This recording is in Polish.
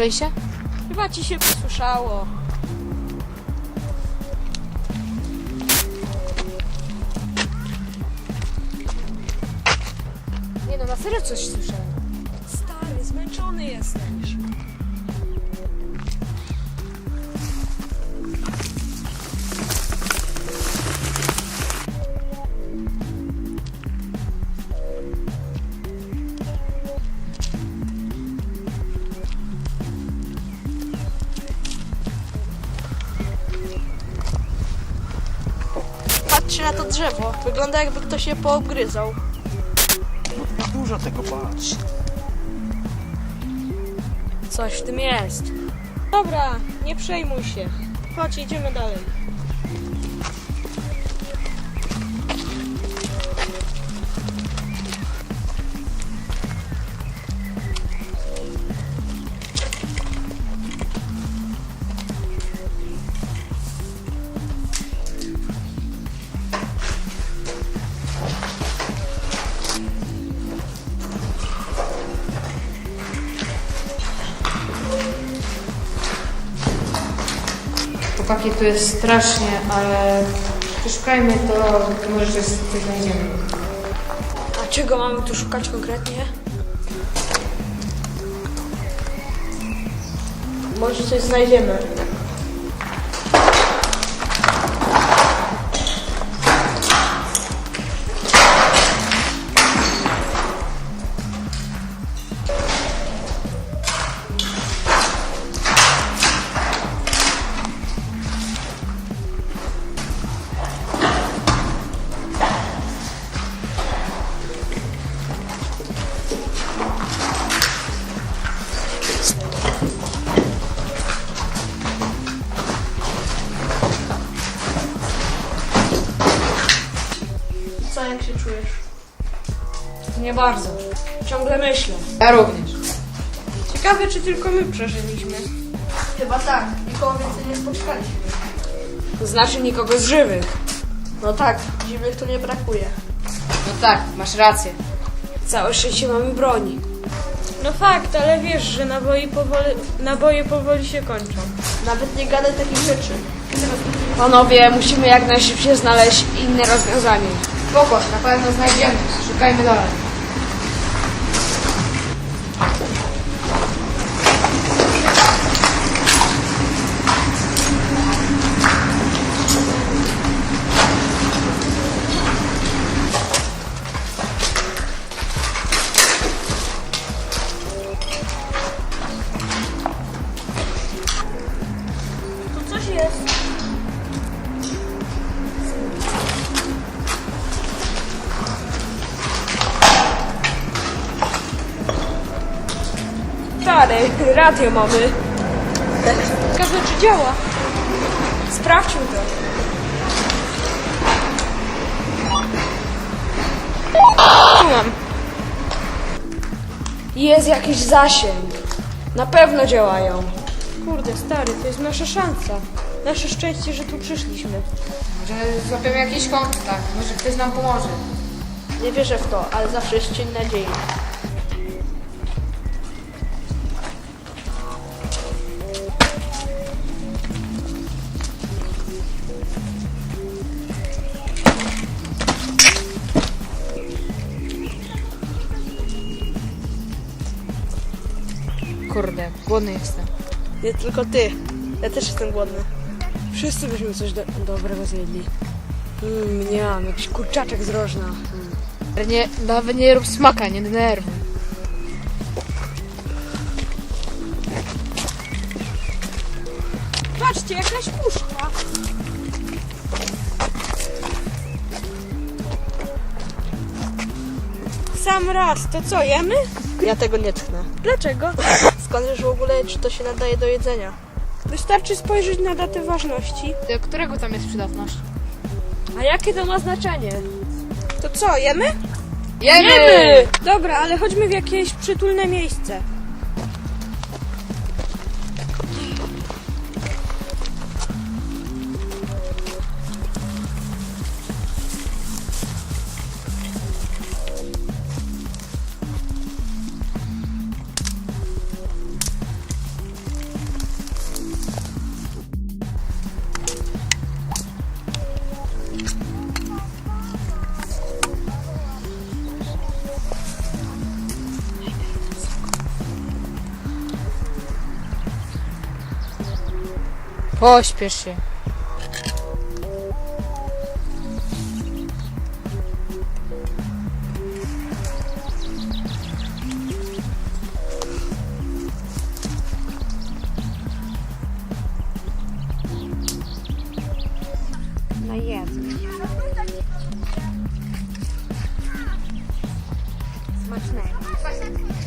Słyszeliście? Chyba ci się posłyszało. Nie no, na serio coś słyszałem. Stary, zmęczony jesteś. Patrzcie na to drzewo. Wygląda jakby ktoś je poobgryzał. Dużo tego patrz. Coś w tym jest. Dobra, nie przejmuj się. Chodź, idziemy dalej. Chłopaki, tu jest strasznie, ale przeszukajmy to, może coś znajdziemy. A czego mamy tu szukać konkretnie? Może coś znajdziemy. Jak się czujesz? Nie bardzo. Ciągle myślę. Ja również. Ciekawe, czy tylko my przeżyliśmy. Chyba tak, nikogo więcej nie spotkaliśmy. To znaczy nikogo z żywych. No tak, dziwnych tu nie brakuje. No tak, masz rację. Całe szczęście mamy broni. No fakt, ale wiesz, że naboje powoli, naboje powoli się kończą. Nawet nie gadaj takich rzeczy. Panowie, musimy jak najszybciej znaleźć inne rozwiązanie. Spoko, na pewno znajdziemy. Szukajmy dalej. Tu coś. Stary, radio mamy. Ciekawe, czy działa. Sprawdźmy to. Tu mam. Jest jakiś zasięg. Na pewno działają. Kurde, stary, to jest nasza szansa. Nasze szczęście, że tu przyszliśmy. Może złapiemy jakiś kontakt, może ktoś nam pomoże. Nie wierzę w to, ale zawsze jest cień nadziei. Kurde, głodny jestem. Nie tylko ty. Ja też jestem głodny. Wszyscy byśmy coś do, dobrego zjedli. Mmm, nie mam, jakiś kurczaczek z rożna. Ale Nie, nawet nie rób smaka, nie denerwuj. Patrzcie, jakaś puszka. Sam raz, to co, jemy? Ja tego nie tknę. Dlaczego? Skąd wiesz w ogóle, czy to się nadaje do jedzenia? Wystarczy spojrzeć na datę ważności. Do którego tam jest przydatność? A jakie to ma znaczenie? To co, jemy? Jemy! Dobra, ale chodźmy w jakieś przytulne miejsce. Pośpiesz się. No jedz. Smacznego.